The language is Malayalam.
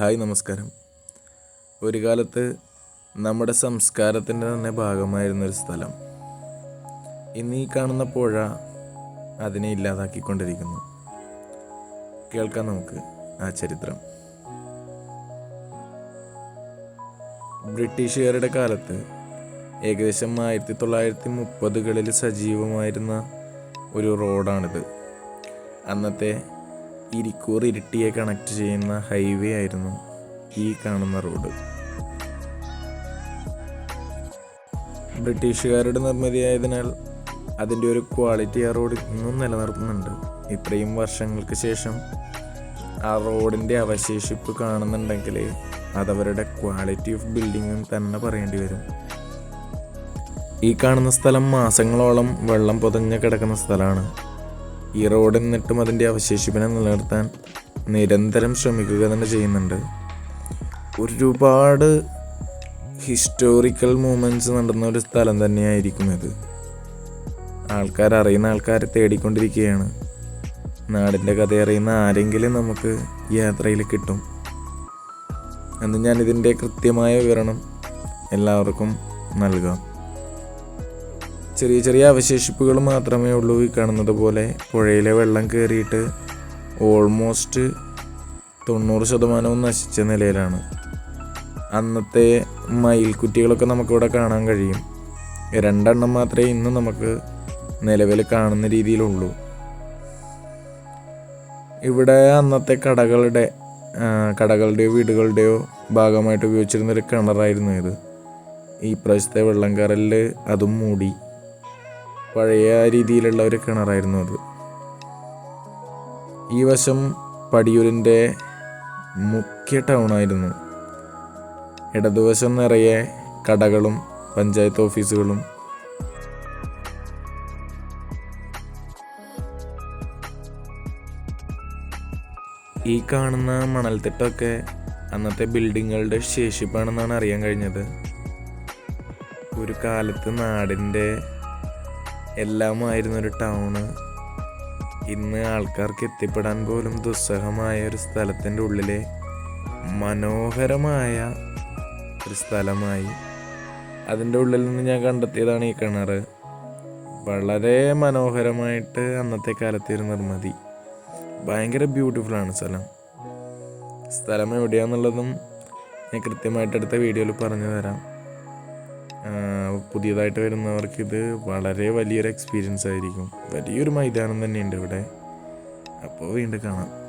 ഹായ് നമസ്കാരം. ഒരു കാലത്ത് നമ്മുടെ സംസ്കാരത്തിന്റെ തന്നെ ഭാഗമായിരുന്നൊരു സ്ഥലം. ഇന്ന് ഈ കാണുന്ന പുഴ അതിനെ ഇല്ലാതാക്കിക്കൊണ്ടിരിക്കുന്നു. കേൾക്കാം നമുക്ക് ആ ചരിത്രം. ബ്രിട്ടീഷുകാരുടെ കാലത്ത് ഏകദേശം ആയിരത്തി തൊള്ളായിരത്തി മുപ്പതുകളിൽ സജീവമായിരുന്ന ഒരു റോഡാണിത്. അന്നത്തെ ഇരിക്കൂർ ഇരിട്ടിയെ കണക്ട് ചെയ്യുന്ന ഹൈവേ ആയിരുന്നു ഈ കാണുന്ന റോഡ് ബ്രിട്ടീഷുകാരുടെ നിർമ്മിതിയായതിനാൽ അതിന്റെ ഒരു ക്വാളിറ്റി ആ റോഡ് ഇന്നും നിലനിർത്തുന്നുണ്ട്. ഇത്രയും വർഷങ്ങൾക്ക് ശേഷം ആ റോഡിന്റെ അവശേഷിപ്പ് കാണുന്നുണ്ടെങ്കിൽ അതവരുടെ ക്വാളിറ്റി ഓഫ് ബിൽഡിങ്ങും തന്നെ പറയേണ്ടി വരും. ഈ കാണുന്ന സ്ഥലം മാസങ്ങളോളം വെള്ളം പൊതഞ്ഞ് കിടക്കുന്ന സ്ഥലമാണ്. ഈ റോഡ് നിന്നിട്ടും അതിന്റെ അവശേഷിപ്പിനെ നിലനിർത്താൻ നിരന്തരം ശ്രമിക്കുക തന്നെ ചെയ്യുന്നുണ്ട്. ഒരുപാട് ഹിസ്റ്റോറിക്കൽ മൂമെന്റ്സ് നടന്ന ഒരു സ്ഥലം തന്നെയായിരിക്കും ഇത്. ആൾക്കാർ അറിയുന്ന ആൾക്കാരെ തേടിക്കൊണ്ടിരിക്കുകയാണ്. നാടിന്റെ കഥ അറിയുന്ന ആരെങ്കിലും നമുക്ക് യാത്രയിൽ കിട്ടും. എന്ന് ഞാനിതിന്റെ കൃത്യമായ വിവരണം എല്ലാവർക്കും നൽകാം. ചെറിയ ചെറിയ അവശേഷിപ്പുകൾ മാത്രമേ ഉള്ളൂ ഈ കാണുന്നത് പോലെ. പുഴയിലെ വെള്ളം കയറിയിട്ട് ഓൾമോസ്റ്റ് തൊണ്ണൂറ് ശതമാനവും നശിച്ച നിലയിലാണ്. അന്നത്തെ മയിൽക്കുറ്റികളൊക്കെ നമുക്കിവിടെ കാണാൻ കഴിയും. രണ്ടെണ്ണം മാത്രമേ ഇന്ന് നമുക്ക് നിലവിൽ കാണുന്ന രീതിയിലുള്ളൂ. ഇവിടെ അന്നത്തെ കടകളുടെ കടകളുടെയോ വീടുകളുടെയോ ഭാഗമായിട്ട് ഉപയോഗിച്ചിരുന്ന ഒരു കിണറായിരുന്നു ഇത്. ഈ പ്രാവശ്യത്തെ വെള്ളം കറലിൽ അതും മൂടി. പഴയ രീതിയിലുള്ള ഒരു കിണറായിരുന്നു അത്. ഈ വശം പടിയൂരിന്റെ മുഖ്യ ടൗണായിരുന്നു. ഇടതുവശം നിറയെ കടകളും പഞ്ചായത്ത് ഓഫീസുകളും. ഈ കാണുന്ന മണൽത്തിട്ടൊക്കെ അന്നത്തെ ബിൽഡിങ്ങുകളുടെ ശേഷിപ്പാണെന്നാണ് അറിയാൻ കഴിഞ്ഞത്. ഒരു കാലത്ത് നാടിന്റെ എല്ലാമായിരുന്ന ഒരു ടൗണ്. ഇന്ന് ആൾക്കാർക്ക് എത്തിപ്പെടാൻ പോലും ദുസ്സഹമായ ഒരു സ്ഥലത്തിന്റെ ഉള്ളിലെ മനോഹരമായ ഒരു സ്ഥലമായി. അതിന്റെ ഉള്ളിൽ നിന്ന് ഞാൻ കണ്ടെത്തിയതാണ് ഈ കിണർ വളരെ മനോഹരമായിട്ട് അന്നത്തെ കാലത്തെ ഒരു നിർമ്മിതി. ഭയങ്കര ബ്യൂട്ടിഫുൾ ആണ് സ്ഥലം. സ്ഥലം എവിടെയാണെന്നുള്ളതും ഞാൻ കൃത്യമായിട്ട് അടുത്ത വീഡിയോയിൽ പറഞ്ഞു തരാം. പുതിയതായിട്ട് വരുന്നവർക്ക് ഇത് വളരെ വലിയൊരു എക്സ്പീരിയൻസ് ആയിരിക്കും. വലിയൊരു മൈതാനം തന്നെയുണ്ട് ഇവിടെ. അപ്പോൾ വീണ്ടും കാണാം.